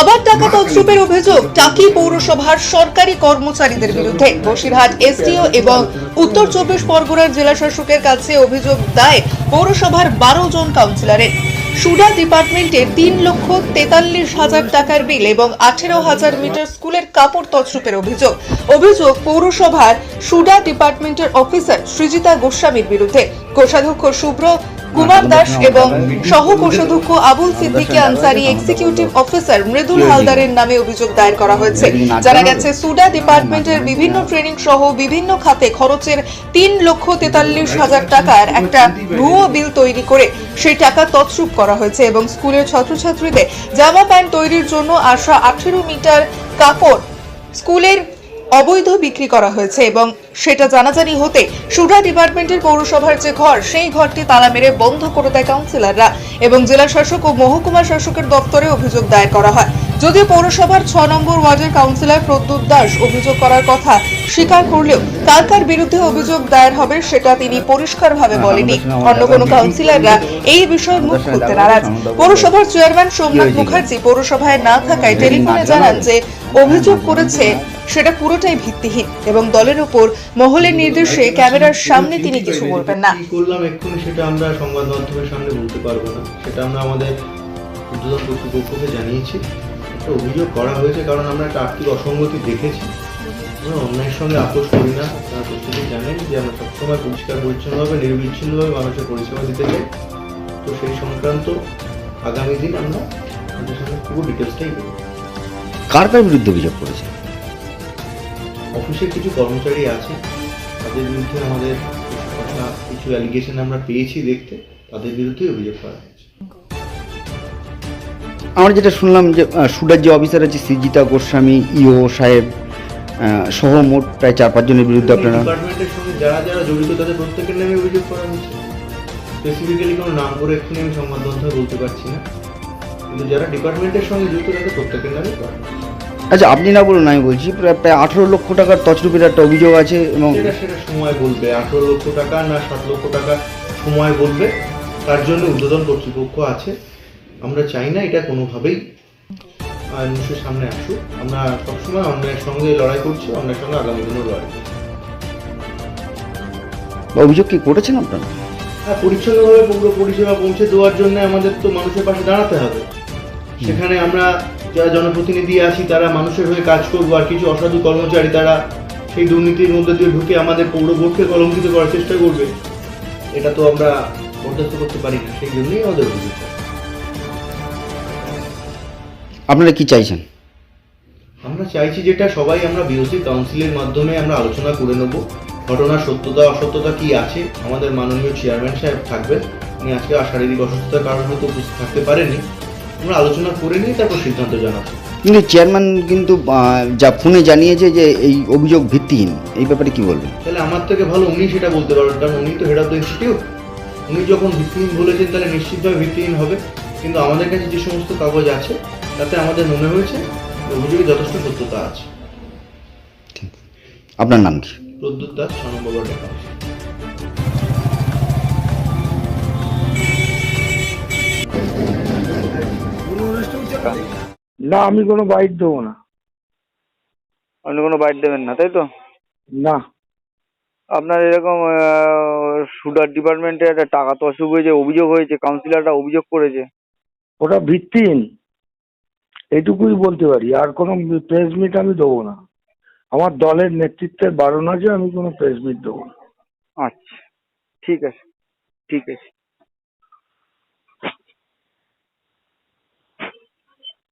আবার টাকা তছরূপের অভিযোগ, টাকি পৌরসভার সরকারি কর্মচারীদের বিরুদ্ধে। বসিরহাট এসডিও এবং উত্তর চব্বিশ পরগনার জেলা শাসকের কাছে অভিযোগ দায় পৌরসভার বারো জন কাউন্সিলরের। সুডা ডিপার্টমেন্টের তিন লক্ষ তেতাল্লিশ হাজার টাকার বিল এবং আঠেরো হাজার মিটার স্কুলের কাপড় তছরূপের অভিযোগ। অভিযোগ, পৌরসভার সুডা ডিপার্টমেন্টের অফিসার সৃজিতা গোস্বামীর বিরুদ্ধে। কোষাধ্যক্ষ শুভ্র কুমার দাস এবং সহ কোষাধ্যক্ষ আবুল সিদ্দিকী আনসারি এক্সিকিউটিভ অফিসার মৃদুল হালদারের নামে অভিযোগ দায়ের করা হয়েছে। জানা গেছে সুডা ডিপার্টমেন্টের বিভিন্ন ট্রেনিং সহ বিভিন্ন খাতে খরচের তিন লক্ষ তেতাল্লিশ হাজার টাকার একটা ভুয়ো বিল তৈরি করে সেই টাকা তছরূপ করা হয়েছে এবং স্কুলের ছাত্রছাত্রীদের জামা প্যান্ট তৈরির জন্য আসা আঠেরো মিটার কাপড় স্কুলের অবৈধ বিক্রি করা হয়েছে এবং সেটা জানাজানি হতে সুরা ডিপার্টমেন্টের পৌরসভার যে ঘর সেই ঘরটি তালা মেরে বন্ধ করে দেয় কাউন্সিলররা এবং জেলা শাসক ও মহকুমা শাসকের দপ্তরে অভিযোগ দায়ের করা হয় যদিও পৌরসভার ছ নম্বর ওয়ার্ডের কাউন্সিলর প্রদ্যুৎ দাস অভিযোগ করার কথা স্বীকার করলেও কার কার বিরুদ্ধে অভিযোগ দায়ের হবে সেটা তিনি পরিষ্কারভাবে বলেনি অন্য কোনো কাউন্সিলররা এই বিষয়ে মুখ খুলতে নারাজ পৌরসভার চেয়ারম্যান সোমনাথ মুখার্জি পৌরসভায় না থাকায় টেলিফোনে জানান যে অভিযোগ করেছে সেটা পুরোটাই ভিত্তিহীন এবং দলের উপর মহলের নির্দেশে ক্যামেরার সামনে তিনি কিছু বলবেন না। কি করলাম এক্ষুনি সেটা আমরা সংবাদ মাধ্যমের সামনে বলতে পারব না। সেটা আমরা আমাদের উদ্বোধন কর্তৃপক্ষকে জানিয়েছি। একটা অভিযোগ করা হয়েছে কারণ আমরা একটা আর্থিক অসঙ্গতি দেখেছি। আমরা অন্যায়ের সঙ্গে আপোষ করি না। আপনারা প্রত্যেকেই জানেন যে আমরা সবসময় পরিষ্কার পরিচ্ছন্নভাবে নির্বিচ্ছিন্নভাবে মানুষের পরিষেবা দিতে চাই। তো সেই সংক্রান্ত আগামী দিন আমরা পুরো ডিটেলসটাই কার কার বিরুদ্ধে অভিযোগ করেছে? অফিসের কিছু কর্মচারী আছে তাদের বিরুদ্ধে আমাদের কিছু অ্যালিগেশন আমরা পেয়েছি দেখতে তাদের বিরুদ্ধেই অভিযোগ করা হয়েছে। আমরা যেটা শুনলাম যে সুডার যে অফিসার আছে সৃজিতা গোস্বামী ইও সাহেব সহ মোট প্রায় চার পাঁচজনের বিরুদ্ধে আপনারা ডিপার্টমেন্টের সঙ্গে যারা যারা জড়িত তাদের প্রত্যেকের নামে অভিযোগ করা হয়েছে। স্পেসিফিক্যালি কোনো নাম করে এক্ষুনি আমি সংবাদ মাধ্যমে বলতে পারছি না। কিন্তু যারা ডিপার্টমেন্টের সঙ্গে যুক্ত তাদের প্রত্যেকের নামে করা হয়েছে। আচ্ছা আপনি না বলুন আমি বলছি প্রায় আঠেরো লক্ষ টাকার তছরূপের একটা অভিযোগ আছে এবং সেটা সেটা সময় বলবে। আঠারো লক্ষ টাকা না সাত লক্ষ টাকা সময় বলবে। তার জন্য উদ্বোধন কর্তৃপক্ষ আছে। আমরা চাই না এটা কোনোভাবেই মানুষের সামনে আসুক। আমরা সবসময় অন্যায়ের সঙ্গে লড়াই করছি অন্যায়ের সঙ্গে আগামী দিনেও লড়াই করছি। অভিযোগ কি করেছেন আপনারা? হ্যাঁ পরিচ্ছন্নভাবে পৌর পরিষেবা পৌঁছে দেওয়ার জন্য আমাদের তো মানুষের পাশে দাঁড়াতে হবে। সেখানে আমরা যারা জনপ্রতিনিধি আছি তারা মানুষের হয়ে কাজ করব আর কিছু অসাধু কর্মচারী তারা সেই দুর্নীতির মধ্যে দিয়ে ঢুকে আমাদের পৌর বোর্ডকে কলঙ্কিত করার চেষ্টা করবে। এটা তো আমরা বরদাস্ত করতে পারি না সেই জন্যই আমাদের অভিযোগ। আপনারা কি চাইছেন? আমরা চাইছি যেটা সবাই আমরা বিওসি কাউন্সিলের মাধ্যমে আমরা আলোচনা করে নেব। ঘটনার সত্যতা অসত্যতা কি আছে? আমাদের মাননীয় চেয়ারম্যান সাহেব থাকবেন। উনি আজকে আর শারীরিক অসুস্থতার কারণে তো উপস্থিত থাকতে পারেননি। আমরা আলোচনা করে নিয়ে তারপর সিদ্ধান্ত জানাব। কিন্তু চেয়ারম্যান কিন্তু যা ফোনে জানিয়েছে যে এই অভিযোগ ভিত্তিহীন এই ব্যাপারে কি বলবেন? তাহলে আমার থেকে ভালো উনি সেটা বলতে পারবেন কারণ উনি তো হেড অফ দ্য ইনস্টিটিউট উনি যখন ভিত্তিহীন বলেছেন তাহলে নিশ্চিতভাবে ভিত্তিহীন হবে। কিন্তু আমাদের কাছে যে সমস্ত কাগজ আছে তাতে আমাদের মনে হয়েছে অভিযোগে যথেষ্ট সত্যতা আছে। আপনার নাম? কি প্রদ্যুৎ দাস ছ নম্বর না আমি কোনো বাইট দেবো না। আপনি কোনো বাইট দেবেন না তাই তো? না। আপনার এরকম শুটার ডিপার্টমেন্টে একটা টাকা তসুক হয়েছে অভিযোগ হয়েছে কাউন্সিলররা অভিযোগ করেছে। ওটা ভিত্তিহীন। এটুকুই বলতে পারি আর কোনো প্রেস মিট আমি দেবো না। আমার দলের নেতৃত্বের বারণ আছে আমি কোনো প্রেস মিট দেবো না। আচ্ছা ঠিক আছে ঠিক আছে।